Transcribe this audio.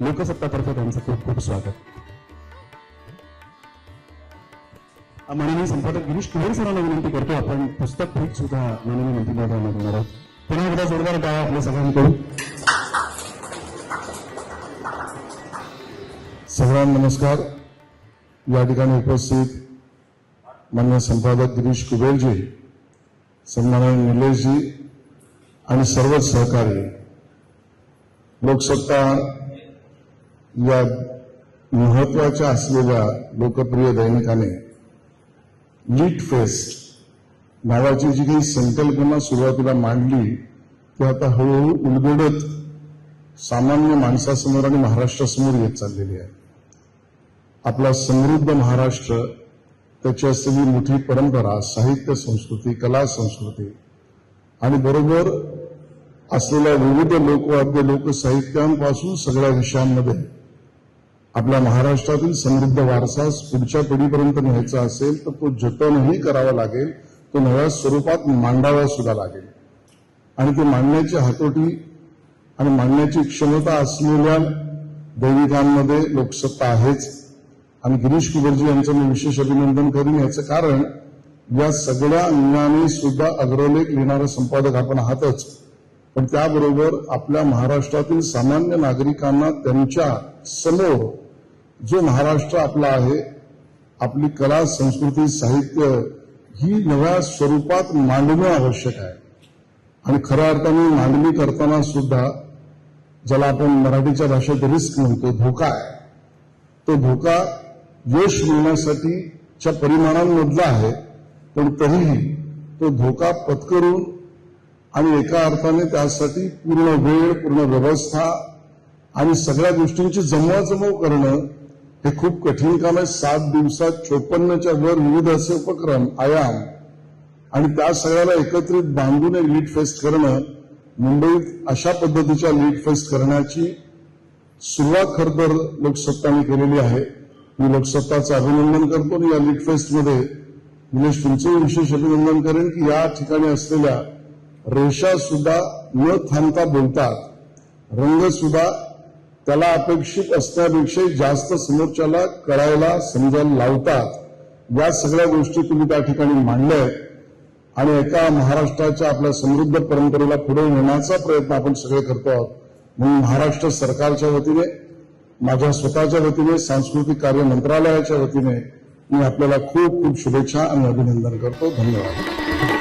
लोकसत्तातर्फे त्यांचं खूप खूप स्वागत. माननीय संपादक गिरीश कुमार सरांना विनंती करतो आपण पुस्तक भेट सुद्धा माननीय मंत्रिमंडळाला देणार आहोत. पुन्हा एकदा जोरदार टाळ्या आपल्या सगळ्यांकडून. सगळ्यांना नमस्कार. या ठिकाणी उपस्थित मान्य संपादक गिरीश कुबेरजी सन्माननीय निलेशजी आणि सर्वच सहकारी. लोकसत्ता या महत्त्वाच्या असलेल्या लोकप्रिय दैनिकाने लीट फेस्ट नावाची जी काही संकल्पना सुरुवातीला मांडली ती आता हळूहळू उलगडत सामान्य माणसासमोर आणि महाराष्ट्रासमोर येत चाललेली आहे. आपला समृद्ध महाराष्ट्र त्याची असलेली मोठी परंपरा साहित्य संस्कृती कला संस्कृती आणि बरोबर असलेल्या विविध लोकवाद्य लोकसाहित्यांपासून सगळ्या विषयांमध्ये आपल्या महाराष्ट्रातील समृद्ध वारसा पुढच्या पिढीपर्यंत न्यायचा असेल तर तो जतनही करावा लागेल तो नव्या स्वरूपात मांडावा सुद्धा लागेल. आणि ते मांडण्याची हातोटी आणि मांडण्याची क्षमता असलेल्या दैविकांमध्ये लोकसत्ता आहेच. आणि गिरीश कुबरजी यांचं मी विशेष अभिनंदन करीन. याचं कारण या सगळ्या अंगाने सुद्धा अग्रलेख लिहिणारा संपादक आपण आहातच. पण त्याबरोबर आपल्या महाराष्ट्रातील सामान्य नागरिकांना त्यांच्यासमोर जो महाराष्ट्र आपला आहे आपली कला संस्कृती साहित्य ही नव्या स्वरूपात मांडणं आवश्यक आहे. आणि खऱ्या अर्थाने मांडणी करताना सुद्धा ज्याला आपण मराठीच्या भाषेत रिस्क म्हणतो धोका आहे. तो धोका यश मिळण्यासाठीच्या परिमाणांमधला आहे पण तरीही तो धोका पत्करून आणि एका अर्थाने त्यासाठी पूर्ण वेळ पूर्ण व्यवस्था आणि सगळ्या गोष्टींची जमवाजमव करणं हे खूप कठीण काम आहे. सात दिवसात चोपन्नच्या वर विविध असे उपक्रम आयाम आणि त्या सगळ्याला एकत्रित बांधून एक लीड फेस्ट करणं मुंबईत अशा पद्धतीच्या लीड फेस्ट करण्याची सुरुवात खर तर लोकसत्ताने केलेली आहे. मी लोकसत्ताचं अभिनंदन करतो आणि या लीड फेस्टमध्ये निलेश तुमचंही विशेष अभिनंदन करेन की या ठिकाणी असलेल्या रेषा सुद्धा न थांबता बोलतात. रंग सुद्धा त्याला अपेक्षित असण्यापेक्षा जास्त समोरच्याला करायला समजायला लावतात. या सगळ्या गोष्टी तुम्ही त्या ठिकाणी मांडल्या आहेत आणि एका महाराष्ट्राच्या आपल्या समृद्ध परंपरेला पुढे नेण्याचा प्रयत्न आपण सगळे करतो आहोत. म्हणून महाराष्ट्र सरकारच्या वतीने माझ्या स्वतःच्या वतीने सांस्कृतिक कार्य मंत्रालयाच्या वतीने मी आपल्याला खूप खूप शुभेच्छा आणि अभिनंदन करतो. धन्यवाद.